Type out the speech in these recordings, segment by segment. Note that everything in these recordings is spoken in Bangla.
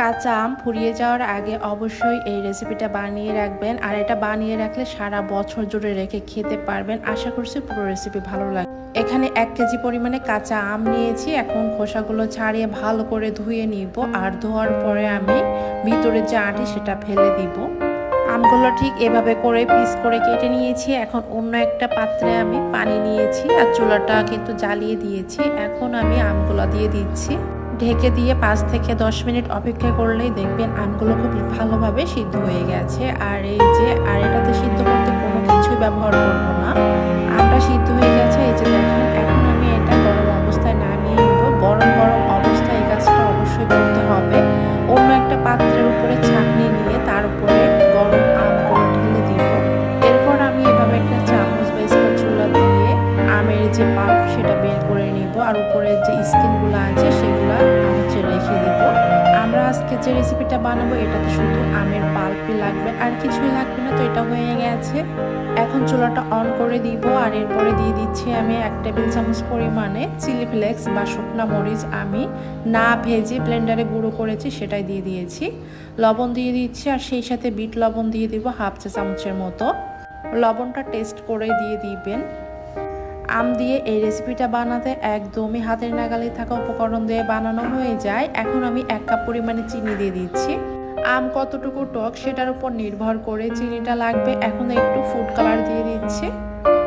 কাঁচা আম ফুরিয়ে যাওয়ার আগে অবশ্যই এই রেসিপিটা বানিয়ে রাখবেন। আর এটা বানিয়ে রাখলে সারা বছর জুড়ে রেখে খেতে পারবেন। আশা করছি পুরো রেসিপি ভালো লাগে এখানে এক কেজি পরিমাণে কাঁচা আম নিয়েছি। এখন খোসাগুলো ছাড়িয়ে ভালো করে ধুয়ে নিব। আর ধোয়ার পরে আমি ভিতরে যে আটি, সেটা ফেলে দিব। আমগুলো ঠিক এভাবে করে পিস করে কেটে নিয়েছি। এখন অন্য একটা পাত্রে আমি পানি নিয়েছি। আর চুলাটা কিন্তু জ্বালিয়ে দিয়েছি। এখন আমি আমগুলো দিয়ে দিচ্ছি। ঢেকে দিয়ে পাঁচ থেকে দশ মিনিট অপেক্ষা করলেই দেখবেন আমগুলো খুব ভালোভাবে সিদ্ধ হয়ে গেছে। আর এই যে, আর এটাতে সিদ্ধ করতে কোনো কিছুই ব্যবহার করব না। আমটা সিদ্ধ হয়ে গেছে, এই যে দেখেন, এখন আমি এটা গরম অবস্থায় নামিয়ে নিব। গরম গরম অবস্থায় এই কাজটা অবশ্যই করতে হবে। অন্য একটা পাত্রের উপরে ছাঁকনি নিয়ে তার উপরে গরম যে রেসিপিটা বানাবো, এটাতে শুধু আমের পাল্পই লাগবে। আর কিছুই লাগবে না, তো এটা হয়ে গেছে। এখন চুলাটা অন করে দিব, আর এরপরে দিয়ে দিচ্ছি আমি এক টেবিল চামচ পরিমাণে চিলি ফ্লেক্স বা শুকনো মরিচ আমি না ভেজে ব্লেন্ডারে গুঁড়ো করেছি, সেটাই দিয়ে দিয়েছি। লবণ দিয়ে দিচ্ছি, আর সেই সাথে বিট লবণ দিয়ে দিব হাফ চা চামচের মতো। লবণটা টেস্ট করে দিয়ে দিবেন। আম দিয়ে এই রেসিপিটা বানাতে একদমই হাতের নাগালে থাকা উপকরণ দিয়ে বানানো হয়ে যায়। এখন আমি এক কাপ পরিমাণে চিনি দিয়ে দিচ্ছি। আম কতটুকু টক সেটার উপর নির্ভর করে চিনিটা লাগবে। এখন একটু ফুড কালার দিয়ে দিচ্ছি।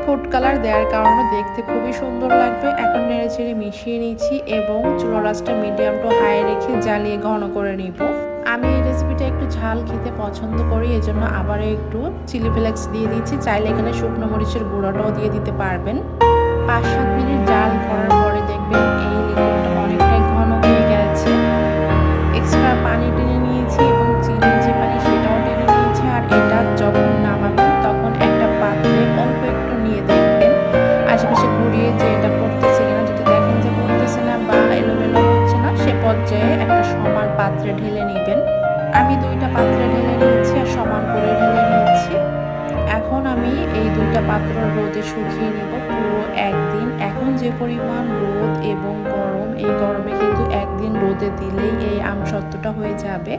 ফুড কালার দেওয়ার কারণে দেখতে খুবই সুন্দর লাগবে। এখন নেড়ে চেড়ে মিশিয়ে নিচ্ছি এবং চুলো রাসটা মিডিয়াম টু হাই রেখে জ্বালিয়ে ঘন করে নিব। আমি এই রেসিপিটা একটু ঝাল খেতে পছন্দ করি, এজন্য আবার একটু চিলি ফ্লেক্স দিয়ে দিচ্ছি। চাইলে এখানে শুকনো মরিচের গুঁড়োটাও দিয়ে দিতে পারবেন। পাঁচ সাত মিনিট জাল করার পরে দেখবেন এই লিকুইডটা অনেকটাই ঘন হয়ে গেছে। এক্সট্রা পানি টেনে নিয়েছি এবং চিনির যে পানি সেটাও টেনে নিয়েছি। আর এটা যখন নামাবেন তখন একটা পাত্রে অল্প একটু নিয়ে দেখবেন। আশেপাশে ঘুরিয়ে যে পাত্রে ঢেলে নেবেন। আমি দুইটা পাত্রে ঢেলে নিয়েছি আর সমান করে ঢেলে নিয়েছি। এখন আমি এই দুইটা পাত্র রোদে শুকিয়ে নেব পুরো একদিন। এখন যে পরিমাণ রোদ এবং গরম, এই গরমে একদিন রোদে দিলেই এই আম আমসত্ত্বটা হয়ে যাবে।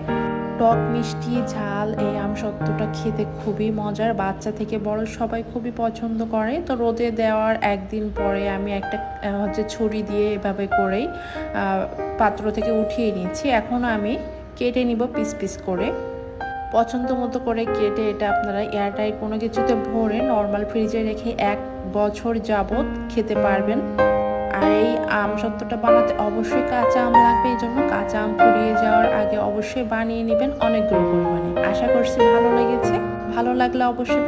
টক মিষ্টি, ঝাল, এই আম আমসত্ত্বটা খেতে খুবই মজার। বাচ্চা থেকে বড় সবাই খুবই পছন্দ করে। তো রোদে দেওয়ার একদিন পরে আমি একটা হচ্ছে ছুরি দিয়ে এভাবে করেই পাত্র থেকে উঠিয়ে নিচ্ছি। এখন আমি কেটে নিব পিস পিস করে। পছন্দ মতো করে কেটে এটা আপনারা এয়ারটাইট কোনো কিছুতে ভরে নর্মাল ফ্রিজে রেখে এক বছর যাবত খেতে পারবেন। আর এই আম সত্ত্বটা বানাতে অবশ্যই কাঁচা আম লাগবে, এই জন্য কাঁচা আম ফুরিয়ে যাওয়ার আগে অবশ্যই বানিয়ে নেবেন অনেকগুলো পরিমাণে। আশা করছি ভালো লেগেছে। ভালো লাগলে অবশ্যই